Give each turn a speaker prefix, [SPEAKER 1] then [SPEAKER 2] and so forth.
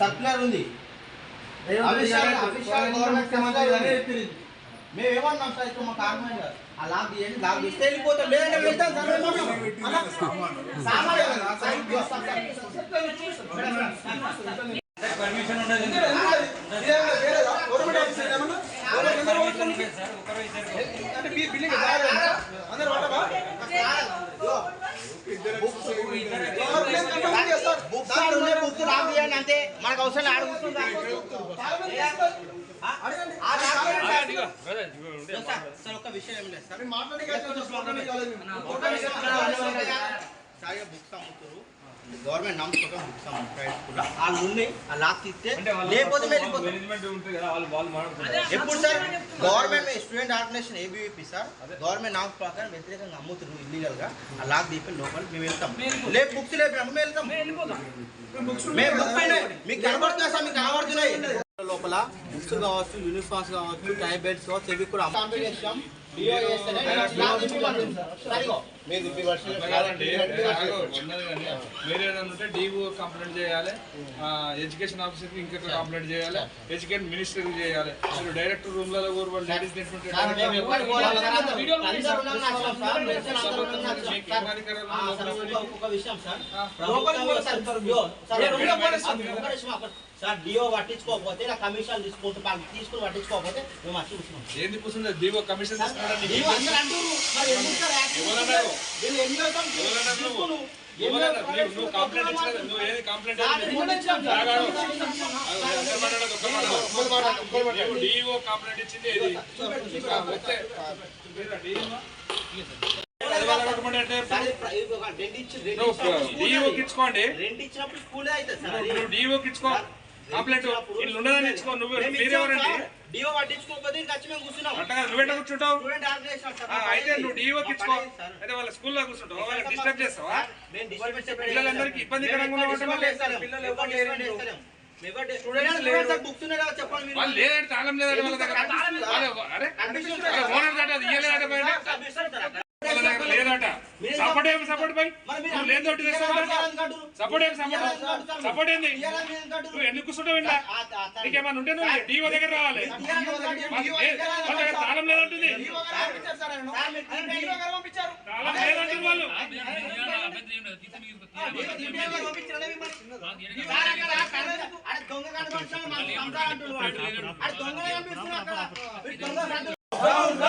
[SPEAKER 1] Circular ఉంది. Official official government సమాచారం మేము ఏమన్నాం సార్ ఇక్కడ ఆర్గ్యుమెంట్ కాదు. ఆ లాక్ తీయండి లాక్ తీస్తే వెళ్ళిపోతాం. లేదంటే వెళ్తాం సార్ వెళ్ళిపోతాం. అలా సామాన్య కదా, సార్, ఇదిగో sir, sir, sir, sir,
[SPEAKER 2] permission ఉండదు
[SPEAKER 1] ఇదేమన్నా వేరేదా? గవర్నమెంట్ ఆఫీసర్ ఏమన్నా? గవర్నమెంట్ అందరూ ఓట్లండి. అంటే బి- బిల్డింగ్ కాదు. అందరూ ఓటమా? ఇదిగో. బుక్స్ గవర్నమెంట్ కంప్లైంట్ చేస్తారు. బుక్స్ ఆడ ఉన్నాయి, బుక్స్ లాక్ తీయండి అంతే మనకు అవసరం ఆడ సార్, ఒక్క విషయం ఏం లేదు సార్. సాయి బుక్స్ అమ్ముతారు గవర్నమెంట్ నమ్ముతారు బుక్స్ అమ్ముతారు వాళ్ళు ఉన్నాయి ఆ లాక్ తీస్తే లేకపోతే వెళ్ళిపోతారు.
[SPEAKER 3] మేనేజ్మెంట్ ఉంటుంది కదా వాళ్ళు వాళ్ళు మాట్లాడుకుంటారు.
[SPEAKER 1] ఎప్పుడు sir? Government student organisation ABVP sir. Government norms ప్రకారం వ్యతిరేకంగా అమ్ముతున్నారు ఇల్లీగల్గా. ఆ లాక్ తీపి లోపల మేము వెళ్తాం. లేపు బుక్స్ లేపినప్పుడు మేము వెళ్తాం. మేము బుక్ పైన మీకు కనబడుతున్నా సార్? మీకు కనబడుతున్నాయి. లోపల బుక్స్ కావచ్చు యూనిఫామ్స్ కావచ్చు టై బెల్ట్స్ కావచ్చు ఇవి కూడా చేస్తాం డిఓ
[SPEAKER 3] కంప్లైంట్ చేయాలి ఎడ్యుకేషన్ ఆఫీసర్కి ఇంకొక కంప్లైంట్ చేయాలి ఎడ్యుకేషన్ మినిస్టర్కి చేయాలి మీరు డైరెక్టర్ రూమ్లలో కూడా వాళ్ళు లేడీస్
[SPEAKER 1] సార్, మేము ఎవ్వరికి పోవాలి సార్. అందరూ ఉన్నాం నా సార్. సార్, మేము అందరూ ఉన్నాం నా సార్.
[SPEAKER 3] మీకు ఏం అధికారం
[SPEAKER 1] ఆ,
[SPEAKER 3] లోపల
[SPEAKER 1] సార్,
[SPEAKER 3] పోయి?
[SPEAKER 1] ఒక్క- ఒక్క విషయం సార్
[SPEAKER 3] ఆ.
[SPEAKER 1] ప్రభుత్వం కూడా సార్, డిఓ పట్టించుకోకపోతే నా కమిషన్ తీసుకుంటూ తీసుకుని పట్టించుకోకపోతే మేము కూర్చున్నాం.
[SPEAKER 3] ఏంది కూర్చుంది డీఓ కమిషన్
[SPEAKER 1] డిఓ
[SPEAKER 3] కంప్లైంట్ ఇచ్చింది. ఇచ్చుకోండి. డీఓకి ఇచ్చుకో. కంప్లైంట్ వీళ్ళు ఉన్నదని ఇచ్చుకో నువ్వు మీరెవరండి.
[SPEAKER 1] డిఓ పట్టించుకోకపోతే వచ్చి మేము కూర్చున్నాం.
[SPEAKER 3] నువ్వెంట కూర్చుంటావు? అయితే నువ్వు డీఓకి ఇచ్చుకో. అయితే వాళ్ళ స్కూల్లో కూర్చుంటావు. వాళ్ళని డిస్టర్బ్ చేస్తావా. పిల్లలందరికీ
[SPEAKER 1] కదా చెప్పండి
[SPEAKER 3] సపోర్ట్ ఏమి సపోర్ట్ పై నువ్వు
[SPEAKER 1] ఇయ్యాలని అంటారు.
[SPEAKER 3] సపోర్ట్ ఏమి సపోర్ట్. సపోర్ట్ ఏంది. నువ్వు ఎందుకు కూర్చుంటావు
[SPEAKER 1] ఆ-
[SPEAKER 3] నీకేమన్నా ఉంటే నువ్వు డిఓ దగ్గర రావాలి. తాళం లేదంటుంది. తాళం లేదంటుంది వాళ్ళు.
[SPEAKER 1] దొంగ